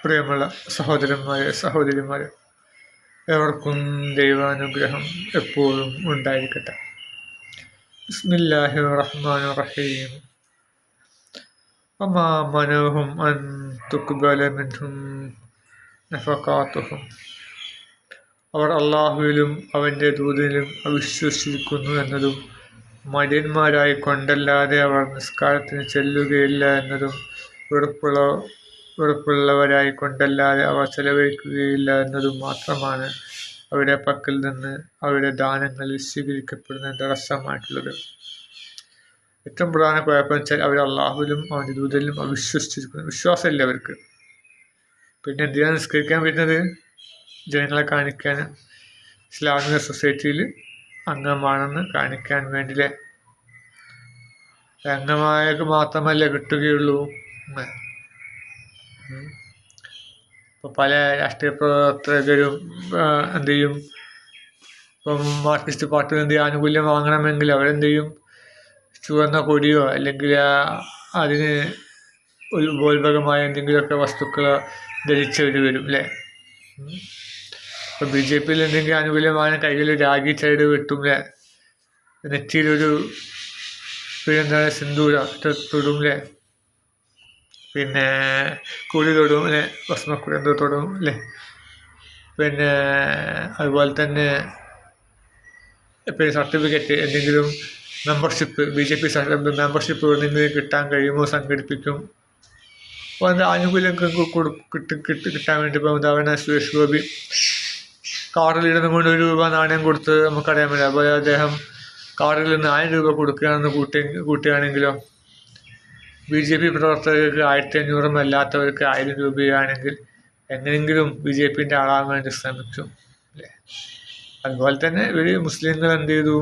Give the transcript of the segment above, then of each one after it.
പ്രിയമുള്ള സഹോദരന്മാരെ സഹോദരിമാരെ എവർക്കും ദൈവാനുഗ്രഹം എപ്പോഴും ഉണ്ടായിരിക്കട്ടെ. ബിസ്മില്ലാഹി റഹ്മാൻ റഹീം. അമാ മനോഹം അൻ തുക്ബല മിൻഹും നഫക്കാത്തുഹും അവർ അള്ളാഹുവിലും അവന്റെ ദൂതിലും അവിശ്വസിക്കുന്നു എന്നതും മടിയന്മാരായി കൊണ്ടല്ലാതെ അവർ നിസ്കാരത്തിന് ചെല്ലുകയില്ല എന്നതും വെറുപ്പുള്ള വെറുപ്പുള്ളവരായി അവ ചെലവഴിക്കുകയില്ല എന്നതും മാത്രമാണ് അവരുടെ പക്കൽ നിന്ന് അവരുടെ ദാനങ്ങളിൽ സ്വീകരിക്കപ്പെടുന്ന തടസ്സമായിട്ടുള്ളത്. ഏറ്റവും പ്രധാന കുഴപ്പം വെച്ചാൽ അവർ അള്ളാഹുവിലും അവന്റെ ദൂതലിലും അവിശ്വസിച്ചിരിക്കുന്നു. വിശ്വാസമില്ല അവർക്ക്. പിന്നെ എന്തിനാണ് നിസ്കരിക്കാൻ വരുന്നത്? ജനങ്ങളെ കാണിക്കാൻ ഇസ്ലാമിക സൊസൈറ്റിയിൽ അംഗമാണെന്ന് കാണിക്കാൻ വേണ്ടിയില്ലേ? അംഗമായക്ക് മാത്രമല്ല കിട്ടുകയുള്ളൂ ഇപ്പോൾ പല രാഷ്ട്രീയ പ്രവർത്തകരും എന്ത് ചെയ്യും? ഇപ്പം മാർക്സിസ്റ്റ് പാർട്ടി എന്ത് ആനുകൂല്യം വാങ്ങണമെങ്കിൽ അവരെന്ത് ചെയ്യും? ചുവന്ന കൊടിയോ അല്ലെങ്കിൽ അതിന് ഒരു ഉപോത്ഭകമായ എന്തെങ്കിലുമൊക്കെ വസ്തുക്കൾ ധരിച്ചവർ വരും അല്ലേ? ഇപ്പം ബി ജെ പിയിൽ എന്തെങ്കിലും ആനുകൂല്യമാണ് കയ്യിൽ രാഗി ചൈഡ് വെട്ടും അല്ലേ? നെറ്റിയിലൊരു പിന്നെന്താണ് സിന്ദൂര തൊടും അല്ലേ? പിന്നെ കുഴി തൊടും അല്ലെ ഭസ്മക്കുഴി എന്തോ തൊടും അല്ലേ? പിന്നെ അതുപോലെ തന്നെ പിന്നെ സർട്ടിഫിക്കറ്റ് എന്തെങ്കിലും membership B J P membership എന്തെങ്കിലും കിട്ടാൻ കഴിയുമോ സംഘടിപ്പിക്കും? അപ്പോൾ അതിന്റെ ആനുകൂല്യം കിട്ടി കിട്ടി കിട്ടാൻ വേണ്ടി ഇപ്പോൾ ഉദാഹരണം സുരേഷ് ഗോപി കാറിലിരുന്ന് കൊണ്ട് ഒരു രൂപ നാണയം കൊടുത്ത് നമുക്കറിയാൻ പറ്റില്ല. അതുപോലെ അദ്ദേഹം കാറിൽ നിന്ന് ആയിരം രൂപ കൊടുക്കുകയാണെന്ന് കൂട്ടി കൂട്ടുകയാണെങ്കിലോ? ബി ജെ പി പ്രവർത്തകർക്ക് ആയിരത്തി അഞ്ഞൂറും അല്ലാത്തവർക്ക് ആയിരം രൂപയാണെങ്കിൽ എങ്ങനെയെങ്കിലും ബി ജെ പിന്റെ ആളാകാൻ വേണ്ടി ശ്രമിച്ചു അല്ലേ? അതുപോലെ തന്നെ ഇവർ മുസ്ലിങ്ങൾ എന്ത് ചെയ്തു?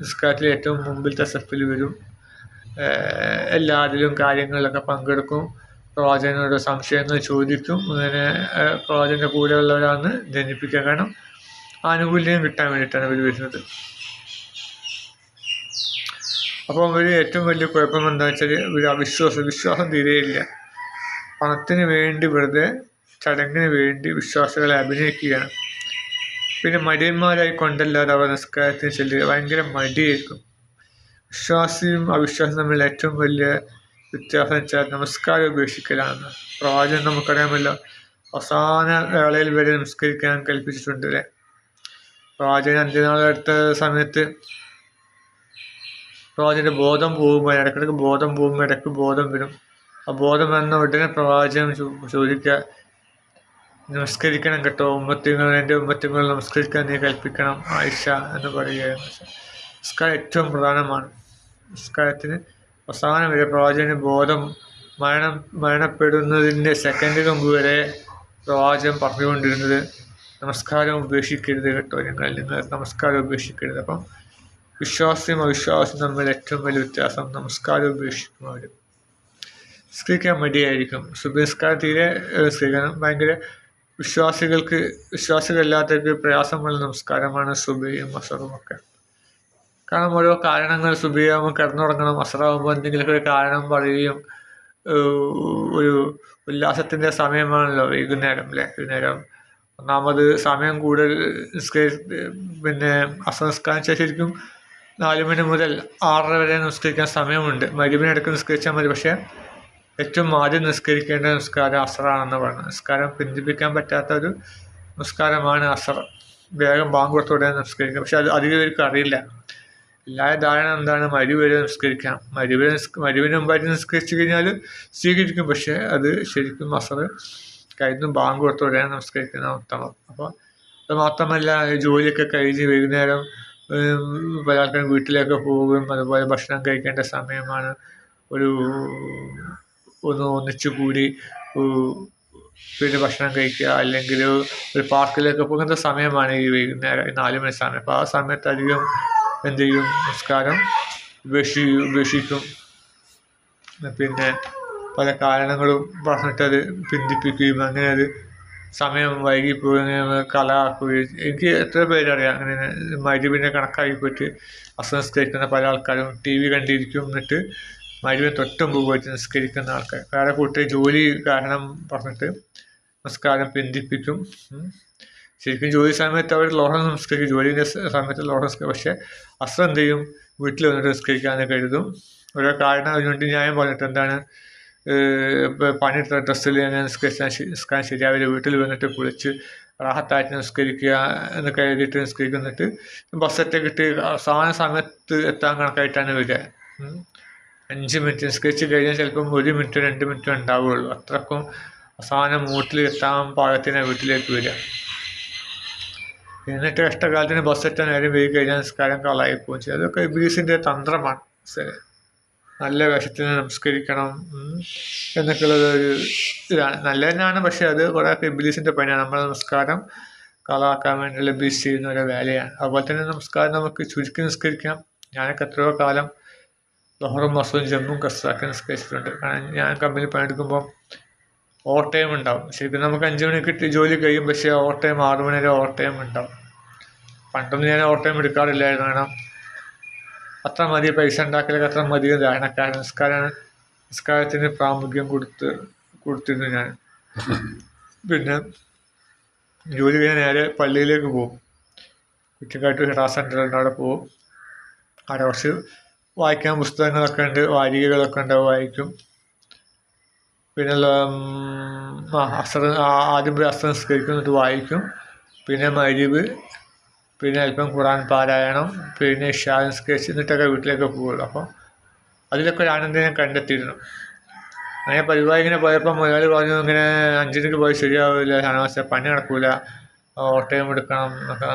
നിസ്കാരത്തിൽ ഏറ്റവും മുമ്പിലത്തെ സെഫിൽ വരും. എല്ലാ അതിലും കാര്യങ്ങളിലൊക്കെ പങ്കെടുക്കും. പ്രവാചകനോട് സംശയങ്ങൾ ചോദിക്കും. അങ്ങനെ പ്രവാചകന്റെ കൂടെയുള്ളവരാണ് ജനിപ്പിക്കാൻ കാരണം ആനുകൂല്യം കിട്ടാൻ വേണ്ടിയിട്ടാണ് ഇവർ വരുന്നത്. അപ്പോൾ ഇവർ ഏറ്റവും വലിയ കുഴപ്പം എന്താ വെച്ചാൽ ഇവർ അവിശ്വാസം വിശ്വാസം തീരെയില്ല പണത്തിന് വേണ്ടി വെറുതെ ചടങ്ങിന് വേണ്ടി വിശ്വാസികളെ അഭിനയിക്കുകയാണ്. പിന്നെ മടിയന്മാരായി കൊണ്ടല്ലാതെ അവർ നിസ്കാരത്തിന് ചെല്ലുക ഭയങ്കര മടിയായിരിക്കും. വിശ്വാസിയും അവിശ്വാസിയും തമ്മിൽ ഏറ്റവും വലിയ വ്യത്യാസം വെച്ചാൽ നമസ്കാരം ഉപേക്ഷിക്കലാണ്. പ്രവാചകൻ നമുക്കറിയാമല്ലോ അവസാന വേളയിൽ വരെ നമസ്കരിക്കാൻ കൽപ്പിച്ചിട്ടുണ്ട് അല്ലേ? പ്രവാചകൻ അന്ത്യനാളെടുത്ത സമയത്ത് പ്രവാചകന്റെ ബോധം പോകുമ്പോൾ ഇടയ്ക്കിടയ്ക്ക് ബോധം പോകുമ്പോൾ ഇടയ്ക്ക് ബോധം വരും. ആ ബോധം വന്ന ഉടനെ പ്രവാചകൻ ചോദിക്കുക നമസ്കരിക്കണം കേട്ടോ ഉമ്മത്തിങ്ങൾ എന്റെ ഉമ്മത്തിങ്ങൾ നമസ്കരിക്കാൻ നീ കൽപ്പിക്കണം ആയിഷ എന്ന് പറയുകയാണ്. നമസ്കാരം ഏറ്റവും പ്രധാനമാണ്. നമസ്കാരത്തിന് അവസാനം വരെ പ്രവാചകന് ബോധം മരണം മരണപ്പെടുന്നതിന്റെ സെക്കൻഡ് മുമ്പ് വരെ പ്രവാചകൻ പറഞ്ഞുകൊണ്ടിരുന്നത് നമസ്കാരം ഉപേക്ഷിക്കരുത് കേട്ടോ നിങ്ങൾ നിങ്ങൾ നമസ്കാരം ഉപേക്ഷിക്കരുത്. അപ്പം വിശ്വാസിയും അവിശ്വാസിയും തമ്മിൽ ഏറ്റവും വലിയ വ്യത്യാസം നമസ്കാരം ഉപേക്ഷിക്കുന്നവരും. സ്ത്രീക്കാൻ മടിയായിരിക്കും. സുബഹിസ്കാരം തീരെ സ്ത്രീകരണം ഭയങ്കര വിശ്വാസികൾക്ക് വിശ്വാസികളില്ലാത്തവർക്ക് പ്രയാസമുള്ള നമസ്കാരമാണ് സുബിയും അസറും ഒക്കെ. കാരണം ഓരോ കാരണങ്ങൾ സുബിയാകുമ്പോൾ കിടന്നുറങ്ങണം അസറാകുമ്പോൾ എന്തെങ്കിലുമൊക്കെ ഒരു കാരണം പറയുകയും ഒരു ഉല്ലാസത്തിന്റെ സമയമാണല്ലോ വൈകുന്നേരം അല്ലേ? വൈകുന്നേരം ഒന്നാമത് സമയം കൂടുതൽ പിന്നെ അസംസ്കാരം ശരിക്കും നാല് മണി മുതൽ ആറര വരെ നിസ്കരിക്കാൻ സമയമുണ്ട്. മരുവിനടുക്ക് നിസ്കരിച്ചാൽ മതി. പക്ഷേ ഏറ്റവും ആദ്യം നിസ്കരിക്കേണ്ട നിസ്കാരം അസറാണെന്ന് പറഞ്ഞു നിസ്കാരം പിന്തിപ്പിക്കാൻ പറ്റാത്ത ഒരു നിസ്കാരമാണ് അസർ. വേഗം ബാങ്ക് കൊടുത്തോടെ നിസ്കരിക്കാം പക്ഷെ അത് അധികം പേർക്ക് അറിയില്ല. എല്ലാ ധാരണ എന്താണ്? മരുവ് വരെ നിസ്കരിക്കാം. മരുവിന് മരുവിന് മുമ്പായിട്ട് നിസ്കരിച്ചു കഴിഞ്ഞാൽ സ്വീകരിക്കും. പക്ഷേ അത് ശരിക്കും അസർ കഴിഞ്ഞ് ബാങ്ക് കൊടുത്തോടെ നമസ്കരിക്കുന്ന ഉത്തമം. അപ്പോൾ അത് മാത്രമല്ല ജോലിയൊക്കെ കഴിഞ്ഞ് വൈകുന്നേരം പല ആൾക്കാരും വീട്ടിലേക്ക് പോവുകയും അതുപോലെ ഭക്ഷണം കഴിക്കേണ്ട സമയമാണ്. ഒരു ഒന്ന് ഒന്നിച്ചു കൂടി പിന്നെ ഭക്ഷണം കഴിക്കുക. അല്ലെങ്കിൽ ഒരു പാർക്കിലേക്ക് പോകുന്ന സമയമാണ് ഈ വൈകുന്നേരം നാല് മണി സമയം. അപ്പോൾ ആ സമയത്ത് അധികം എന്ത് ചെയ്യും? നിസ്കാരം ഉപേക്ഷി ഉപേക്ഷിക്കും. പിന്നെ പല കാരണങ്ങളും പറഞ്ഞിട്ടത് പിന്തിപ്പിക്കുകയും അങ്ങനെ അത് സമയം വൈകിപ്പോയി കലാക്കുകയും എനിക്ക് എത്ര പേരറിയാം അങ്ങനെ മരുവിനെ കണക്കാക്കി പോയിട്ട് അസംസ്കരിക്കുന്ന പല ആൾക്കാരും ടി വി കണ്ടിരിക്കും എന്നിട്ട് മരുവിന് തൊട്ടും പോയിട്ട് നിസ്കരിക്കുന്ന ആൾക്കാർ. വേറെ കൂട്ടി ജോലി കാരണം പറഞ്ഞിട്ട് നമസ്കാരം പിന്തിപ്പിക്കും. ശരിക്കും ജോലി സമയത്ത് അവർ ലോഹം നമസ്കരിക്കും ജോലിന്റെ സമയത്ത് ലോഹം നമസ്കരിക്കും പക്ഷേ അസ്രം എന്ത് ചെയ്യും? വീട്ടിൽ വന്നിട്ട് നിസ്കരിക്കാമെന്ന് കരുതും. ഓരോ കാരണം അതിനുവേണ്ടി ന്യായം പറഞ്ഞിട്ട് എന്താണ്? പണിയെടുത്ത ഡ്രസ്സിൽ തന്നെ നിസ്കരിച്ചാൽ നിസ്കാരം ശരിയാവില്ല. വീട്ടിൽ വന്നിട്ട് കുളിച്ച് റാഹത്തായിട്ട് നിസ്കരിക്കുക എന്ന് കരുതിയിട്ട് നിസ്കരിക്കുന്നിട്ട് ബസ്സൊക്കെ കിട്ടി അവസാന സമയത്ത് എത്താൻ കണക്കായിട്ടാണ് വരിക. അഞ്ച് മിനിറ്റ് നിസ്കരിച്ച് കഴിഞ്ഞാൽ ചിലപ്പം ഒരു മിനിറ്റ് രണ്ട് മിനിറ്റ് ഉണ്ടാവുകയുള്ളൂ അത്രക്കും അവസാനം മൂട്ടിൽ എത്താൻ പാകത്തിന് വീട്ടിലേക്ക് വരിക. എന്നിട്ട് കഷ്ടകാലത്തിന് ബസ് എത്താൻ നേരം വൈകി കഴിഞ്ഞാൽ നിസ്കാരം കളായി പോകും ചെയ്യും. അതൊക്കെ ഇബീസിന്റെ തന്ത്രമാണ്. നല്ല വേഷത്തിൽ നമസ്കരിക്കണം എന്നൊക്കെയുള്ളത് ഒരു ഇതാണ്. നല്ല തന്നെയാണ് പക്ഷേ അത് കുറേ ഇബിലീസിന്റെ പണിയാണ്. നമ്മുടെ നമസ്കാരം കളാക്കാൻ വേണ്ടിയുള്ള ബീസ് ചെയ്യുന്ന ഒരു വേലയാണ്. അതുപോലെ തന്നെ നമസ്കാരം നമുക്ക് ചുരുക്കി നിസ്കരിക്കാം. ഞാനൊക്കെ എത്രയോ കാലം ലോഹറും മസവും ജമ്മും കസ്സാക്കി നിസ്കരിച്ചിട്ടുണ്ട്. കാരണം ഞാൻ കമ്പനി പണിയെടുക്കുമ്പോൾ ഓവർ ടൈം ഉണ്ടാവും. ശരിക്കും നമുക്ക് അഞ്ച് മണിക്ക് ജോലി കഴിയും പക്ഷേ ഓവർ ടൈം ആറ് മണി വരെ ഓവർ ടൈം ഉണ്ടാവും. പണ്ടൊന്നും ഞാൻ ഓവർ ടൈം എടുക്കാറില്ലായിരുന്നു. കാരണം അത്ര മതി പൈസ ഉണ്ടാക്കലൊക്കെ അത്ര മതി നിസ്കാരം നിസ്കാരത്തിന് പ്രാമുഖ്യം കൊടുത്ത് കൊടുത്തിരുന്നു ഞാൻ. പിന്നെ ജോലി കഴിഞ്ഞാൽ നേരെ പള്ളിയിലേക്ക് പോകും. കുറ്റിക്കാട്ട് ഹിറാ സെന്ററുണ്ട് അവിടെ പോകും. അവിടെ കുറച്ച് വായിക്കാൻ പുസ്തകങ്ങളൊക്കെ ഉണ്ട് വാരികകളൊക്കെ ഉണ്ടാവും വായിക്കും. പിന്നെ അസർ ആദ്യം പോയി അസർ നിസ്കരിക്കും എന്നിട്ട് വായിക്കും. പിന്നെ മരിവ് പിന്നെ അല്പം ഖുറാൻ പാരായണം പിന്നെ ഇഷാ നിസ്കരിച്ച് എന്നിട്ടൊക്കെ വീട്ടിലേക്ക് പോകുള്ളൂ. അപ്പോൾ അതിലൊക്കെ ഒരു ആനന്ദം ഞാൻ കണ്ടെത്തിയിരുന്നു. അങ്ങനെ പരിപാടി ഇങ്ങനെ പോയപ്പോൾ മുതലാളി പറഞ്ഞു ഇങ്ങനെ അഞ്ചിനക്ക് പോയി ശരിയാവില്ല ഷാനവാസ പണി നടക്കൂല ഓട്ടയം എടുക്കണം എന്നൊക്കെ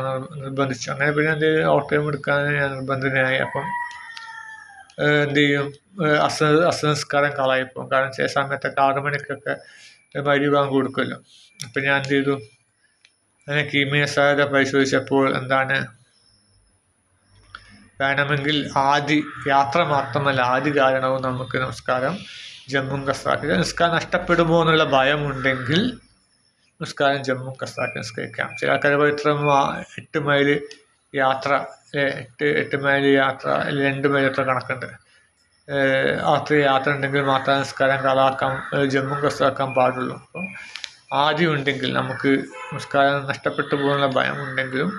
നിർബന്ധിച്ചു. അങ്ങനെ പിന്നെ എന്ത് ഓട്ടയം എടുക്കാൻ ഞാൻ നിർബന്ധനായി അപ്പം എന്ത് ചെയ്യും? അസ അസംസ്കാരം കളയിപ്പോൾ കാരണം ചില സമയത്തൊക്കെ ആറ് മണിക്കൊക്കെ മരുവാൻ കൊടുക്കുമല്ലോ. അപ്പം ഞാൻ എന്ത് ചെയ്തു? അങ്ങനെ കീമിയ സാധ്യത പരിശോധിച്ചപ്പോൾ എന്താണ്? വേണമെങ്കിൽ ആദ്യ യാത്ര മാത്രമല്ല ആദ്യ കാരണവും നമുക്ക് നമസ്കാരം. ജമ്മു കസാക്കി നിസ്കാരം നഷ്ടപ്പെടുമോ എന്നുള്ള ഭയമുണ്ടെങ്കിൽ നിസ്കാരം ജമ്മു കസാക്കി നിസ്കരിക്കാം. ചില ആൾക്കാർ ഇത്ര എട്ട് മൈൽ യാത്ര എട്ട് എട്ട് മൈൽ യാത്ര രണ്ട് മൈൽ യാത്ര കണക്കുണ്ട്. അത്ര യാത്ര ഉണ്ടെങ്കിൽ മാത്രമേ നിസ്കാരം കളാക്കാൻ ജമ്മു കസാക്കാൻ പാടുള്ളൂ. അപ്പോൾ ആദ്യം ഉണ്ടെങ്കിൽ നമുക്ക് നിസ്കാരം നഷ്ടപ്പെട്ടു പോകുന്ന ഭയം ഉണ്ടെങ്കിലും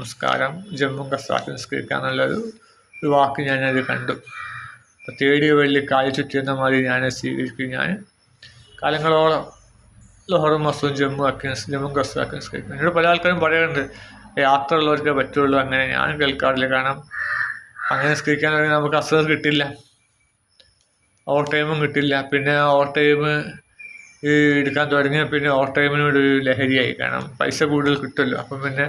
നിസ്കാരം ജമ്മും കസാക്കി നിസ്കരിക്കാന്നുള്ളൊരു ഒരു വാക്ക് ഞാനത് കണ്ടു. അപ്പോൾ തേടിയ വെള്ളി കാലി ചുറ്റിയെന്ന മാതിരി ഞാൻ സ്വീകരിക്കും. ഞാൻ കാലങ്ങളോളം ലോഹറും മസവും ജമ്മു ആക്കി ജമ്മും കസാക്കി നിസ്കരിക്കും. എന്നോട് പല ആൾക്കാരും പറയാറുണ്ട് യാത്ര ഉള്ളവർക്കേ പറ്റുള്ളൂ. അങ്ങനെ ഞാൻ കേൾക്കാറില്ല. കാരണം അങ്ങനെ നിസ്കരിക്കാൻ നമുക്ക് അസുഖം കിട്ടില്ല. ഓവർ ടൈമും കിട്ടില്ല. പിന്നെ ഓവർ ടൈം ഈ എടുക്കാൻ തുടങ്ങിയ പിന്നെ ഓവർ ടൈമിനോട് ഒരു ലഹരിയായി. കാരണം പൈസ കൂടുതൽ കിട്ടുമല്ലോ. അപ്പം പിന്നെ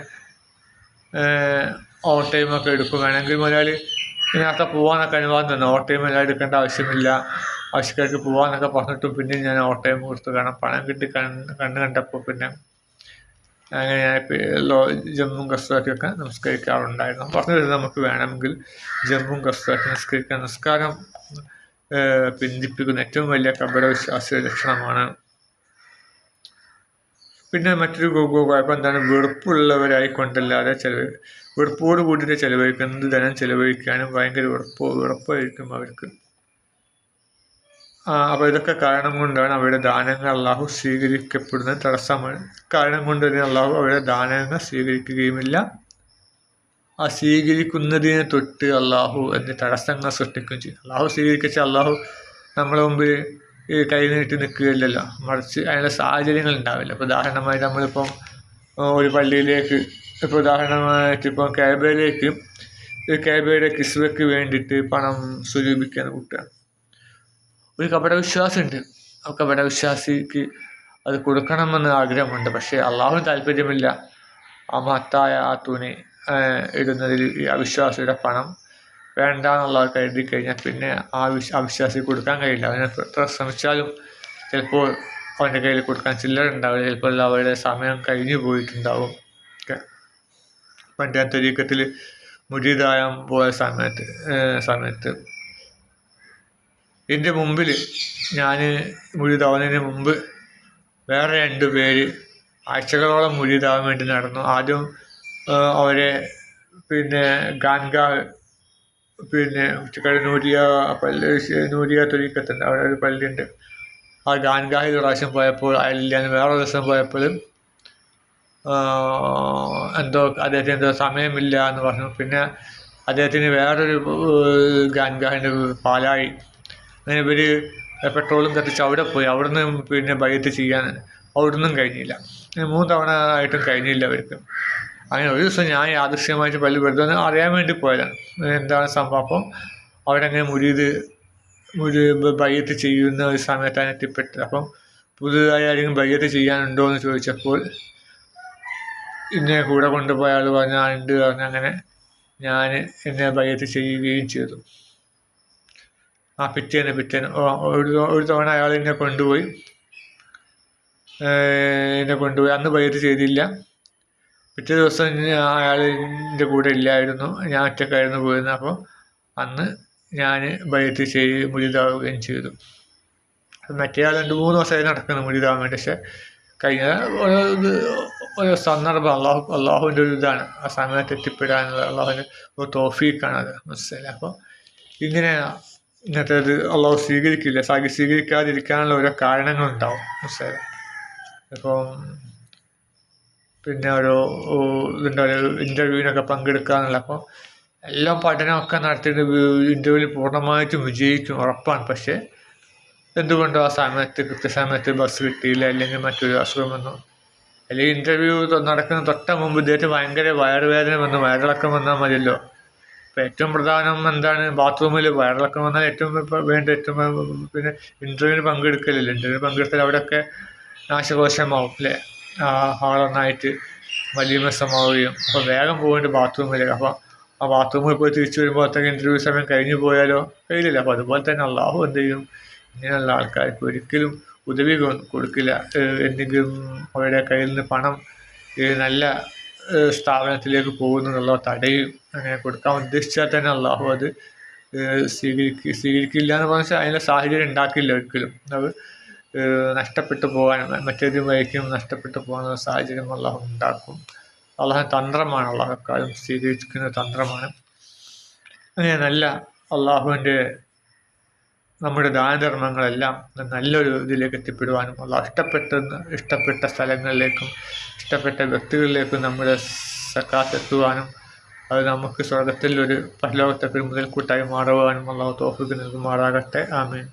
ഓവർ ടൈമൊക്കെ എടുക്കും. വേണമെങ്കിൽ മുതലാളി ഇതിനകത്ത് പോകാനൊക്കെ അനുവാദം തന്നെ. ഓവർ ടൈം എല്ലാം എടുക്കേണ്ട ആവശ്യമില്ല. ആവശ്യക്കാർക്ക് പോകാനൊക്കെ പറഞ്ഞിട്ടും പിന്നെ ഞാൻ ഓവർ ടൈം കൊടുത്തു. കാരണം പണം കിട്ടി കണ്ണ് കണ്ണ് കണ്ടപ്പോൾ പിന്നെ അങ്ങനെ ഞാൻ ജമ്മും കസ്വാക്കിയൊക്കെ നമസ്കരിക്കാറുണ്ടായിരുന്നു പറഞ്ഞു തരുന്നത് നമുക്ക് വേണമെങ്കിൽ ജമ്മും കസ്വാക്കി നമസ്കരിക്കാൻ നമസ്കാരം പിന്തിപ്പിക്കുന്ന ഏറ്റവും വലിയ കപട വിശ്വാസ ലക്ഷണമാണ് പിന്നെ മറ്റൊരു കുഴപ്പം എന്താണ് വെറുപ്പുള്ളവരായി കൊണ്ടല്ലാതെ ചിലവ് വെറുപ്പോട് കൂടിയിട്ട് ചിലവഴിക്കുന്നത് ധനം ചിലവഴിക്കാനും ഭയങ്കര വെറുപ്പ് വെറുപ്പായിരിക്കും അവർക്ക്. അപ്പോൾ ഇതൊക്കെ കാരണം കൊണ്ടാണ് അവരുടെ ദാനങ്ങൾ അള്ളാഹു സ്വീകരിക്കപ്പെടുന്ന തടസ്സമാണ്. കാരണം കൊണ്ട് തന്നെ അള്ളാഹു അവരുടെ ദാനങ്ങൾ സ്വീകരിക്കുകയുമില്ല. ആ സ്വീകരിക്കുന്നതിനെ തൊട്ട് അള്ളാഹു എന്ന് തടസ്സങ്ങൾ സൃഷ്ടിക്കുകയും ചെയ്യും. അള്ളാഹു സ്വീകരിച്ച അള്ളാഹു നമ്മളെ മുമ്പിൽ ഈ കൈ നീട്ടി നിൽക്കുകയില്ലല്ലോ. മറിച്ച് അതിനുള്ള സാഹചര്യങ്ങൾ ഉണ്ടാവില്ല ഇപ്പോൾ ഉദാഹരണമായി നമ്മളിപ്പം ഒരു പള്ളിയിലേക്ക് ഇപ്പോൾ ഉദാഹരണമായിട്ട് ഇപ്പം ക്യാബയിലേക്ക് ഈ ക്യാബയുടെ കിസ്വയ്ക്ക് വേണ്ടിയിട്ട് പണം സ്വരൂപിക്കാൻ കുട്ടിയാണ് ഒരു കപടവിശ്വാസമുണ്ട് ആ കപടവിശ്വാസിക്ക് അത് കൊടുക്കണമെന്ന് ആഗ്രഹമുണ്ട്. പക്ഷേ അള്ളാഹു താല്പര്യമില്ല. ആ മഹത്തായ ആ തുണി ഇടുന്നതിൽ ഈ അവിശ്വാസിയുടെ പണം വേണ്ട എന്നുള്ളത് കരുതി കഴിഞ്ഞാൽ പിന്നെ ആ വിശ്വ അവിശ്വാസി കൊടുക്കാൻ കഴിയില്ല. അവനെ എത്ര ശ്രമിച്ചാലും ചിലപ്പോൾ അവന്റെ കയ്യിൽ കൊടുക്കാൻ ചില്ലറ ഉണ്ടാവില്ല ചിലപ്പോൾ അവരുടെ സമയം കഴിഞ്ഞു പോയിട്ടുണ്ടാവും. പണ്ട് തൊരീക്കത്തിൽ മുരീദായം പോയ സമയത്ത് സമയത്ത് എന്റെ മുമ്പിൽ ഞാൻ മുരീദാവുന്നതിന് മുമ്പ് വേറെ രണ്ട് പേര് ആഴ്ചകളോളം മുരീദാവാൻ വേണ്ടി നടന്നു. ആദ്യം അവരെ പിന്നെ ഗാൻഗാ പിന്നെ ഉച്ചക്കാട് നൂരിയ പള്ളി നൂരിയ തൊലിക്കത്തുണ്ട് അവിടെ ഒരു പള്ളിയുണ്ട് ആ ഗാൻഗാഹിൽ പ്രാവശ്യം പോയപ്പോൾ അയാളില്ലാന്ന് വേറെ ദിവസം പോയപ്പോഴും എന്തോ അദ്ദേഹത്തിന് എന്തോ സമയമില്ല എന്ന് പറഞ്ഞു. പിന്നെ അദ്ദേഹത്തിന് വേറൊരു ഗാൻഗാഹിന്റെ പാലായി. അങ്ങനെ ഇവർ പെട്രോളും കത്തിച്ച് അവിടെ പോയി. അവിടുന്ന് പിന്നെ ബൈത്ത് ചെയ്യാൻ അവിടുന്നും കഴിഞ്ഞില്ല. മൂന്ന് തവണ ആയിട്ടും കഴിഞ്ഞില്ല അവർക്ക് അങ്ങനെ ഒരു ദിവസം ഞാൻ യാദൃശ്യമായിട്ട് പള്ളി വെറുതെ അറിയാൻ വേണ്ടി പോയതാണ്. എന്താണ് സംഭവം? അപ്പം അവരങ്ങനെ മുരീത് മുരി ബയ്യത്ത് ചെയ്യുന്ന ഒരു സമയത്താണ് എത്തിപ്പെട്ടത്. അപ്പം പുതുതായി ആരെങ്കിലും ബയ്യത്ത് ചെയ്യാനുണ്ടോ എന്ന് ചോദിച്ചപ്പോൾ ഇന്നെ കൂടെ കൊണ്ടുപോയ ആൾ പറഞ്ഞ "ആ, ഉണ്ട് പറഞ്ഞു. അങ്ങനെ ഞാൻ എന്നെ ബയ്യത്ത് ചെയ്യുകയും ചെയ്തു. ആ പിറ്റേന്ന് പിറ്റേന്ന് ഒരു ഒരു തവണ അയാൾ എന്നെ കൊണ്ടുപോയി. എന്നെ കൊണ്ടുപോയി. അന്ന് ബയ്യത്ത് ചെയ്തില്ല. പിറ്റേ ദിവസം അയാൾ എന്റെ കൂടെ ഇല്ലായിരുന്നു. ഞാൻ ഒറ്റക്കായിരുന്നു പോയിരുന്നത്. അപ്പോൾ അന്ന് ഞാൻ ബൈത്ത് ചെയ്ത് മുരിതാവുകയും ചെയ്തു. മറ്റേ ആൾ രണ്ട് മൂന്ന് ദിവസമായി നടക്കുന്നു മുരിതാവാൻ വേണ്ടി. പക്ഷെ കഴിഞ്ഞ ഒരു സന്ദർഭം അള്ളാഹു അള്ളാഹുവിന്റെ ഒരു ഇതാണ്. ആ സമയത്ത് എത്തിപ്പെടാനുള്ള അള്ളാഹുവിന്റെ ഒരു തോഫീക്കാണ് അത്. മനസ്സിലായി അപ്പോൾ ഇങ്ങനെ ഇന്നത്തെ ഇത് അള്ളാഹു സ്വീകരിക്കില്ല. സാഗി സ്വീകരിക്കാതിരിക്കാനുള്ള ഓരോ കാരണങ്ങളുണ്ടാവും. മനസ്സിലായി ഇപ്പം പിന്നെ ഒരു ഇതിന്റെ ഒരു ഇന്റർവ്യൂവിനൊക്കെ പങ്കെടുക്കാന്നുള്ള അപ്പോൾ എല്ലാം പഠനമൊക്കെ നടത്തിയിട്ട് ഇന്റർവ്യൂവിൽ പൂർണമായിട്ടും വിജയിക്കും ഉറപ്പാണ്. പക്ഷേ എന്തുകൊണ്ടോ ആ സമയത്ത് കൃത്യസമയത്ത് ബസ് കിട്ടിയില്ല അല്ലെങ്കിൽ മറ്റൊരു അസുഖം വന്നു. അല്ലെങ്കിൽ ഇന്റർവ്യൂ നടക്കുന്ന തൊട്ട മുമ്പ് ഇദ്ദേഹത്തിന് ഭയങ്കര വയറുവേദന വന്നു വയറിളക്കം വന്നാൽ മതിയല്ലോ. ഇപ്പം ഏറ്റവും പ്രധാനം എന്താണ്? ബാത്റൂമിൽ വയറിളക്കം വന്നാൽ ഏറ്റവും വേണ്ട ഏറ്റവും പിന്നെ ഇന്റർവ്യൂവിന് പങ്കെടുക്കലില്ല. ഇന്റർവ്യൂ പങ്കെടുത്താൽ അവിടെയൊക്കെ നാശകോശമാവും അല്ലേ? ആ വലിയ മെസ്സമാവുകയും അപ്പോൾ വേഗം പോകേണ്ട ബാത്റൂമിലേക്ക് അപ്പോൾ ആ ബാത്റൂമിൽ പോയി തിരിച്ചു വരുമ്പോഴത്തേക്ക് ഇന്റർവ്യൂ സമയം കഴിഞ്ഞു പോയാലോ? കഴിയില്ല അപ്പോൾ അതുപോലെ തന്നെ അള്ളാഹു എന്ത് ചെയ്യും? ഇങ്ങനെയുള്ള ആൾക്കാർക്ക് ഒരിക്കലും ഉദവി കൊടുക്കില്ല. എന്തെങ്കിലും അവരുടെ കയ്യിൽ നിന്ന് പണം നല്ല സ്ഥാപനത്തിലേക്ക് പോകുന്നതെന്നുള്ള തടയും. അങ്ങനെ കൊടുക്കാൻ ഉദ്ദേശിച്ചാൽ തന്നെ അള്ളാഹു അത് സ്വീകരിക്കുക സ്വീകരിക്ക സ്വീകരിക്കില്ല എന്ന് പറഞ്ഞാൽ അതിന്റെ സാഹചര്യം ഉണ്ടാക്കില്ല ഒരിക്കലും. അത് നഷ്ടപ്പെട്ടു പോകാൻ മറ്റൊരു വഴിക്കും നഷ്ടപ്പെട്ടു പോകുന്ന സാഹചര്യം അള്ളാഹു ഉണ്ടാക്കും. അള്ളാഹു തന്ത്രമാണ് അള്ളാഹു കാലം സ്വീകരിക്കുന്ന തന്ത്രമാണ്. അങ്ങനെ നല്ല അള്ളാഹുവിന്റെ നമ്മുടെ ദാനധർമ്മങ്ങളെല്ലാം നല്ലൊരു ഇതിലേക്ക് എത്തിപ്പെടുവാനും അള്ളാഹ് ഇഷ്ടപ്പെട്ട ഇഷ്ടപ്പെട്ട സ്ഥലങ്ങളിലേക്കും ഇഷ്ടപ്പെട്ട വ്യക്തികളിലേക്കും നമ്മുടെ സക്കാത്ത് എത്തുവാനും അത് നമുക്ക് സ്വർഗത്തിൽ ഒരു പരലോകത്തെ ഒരു മുതൽക്കൂട്ടായി മാറുവാനും അള്ളാഹു തോഫിക്ക് നൽകുമാറാകട്ടെ. ആമീൻ.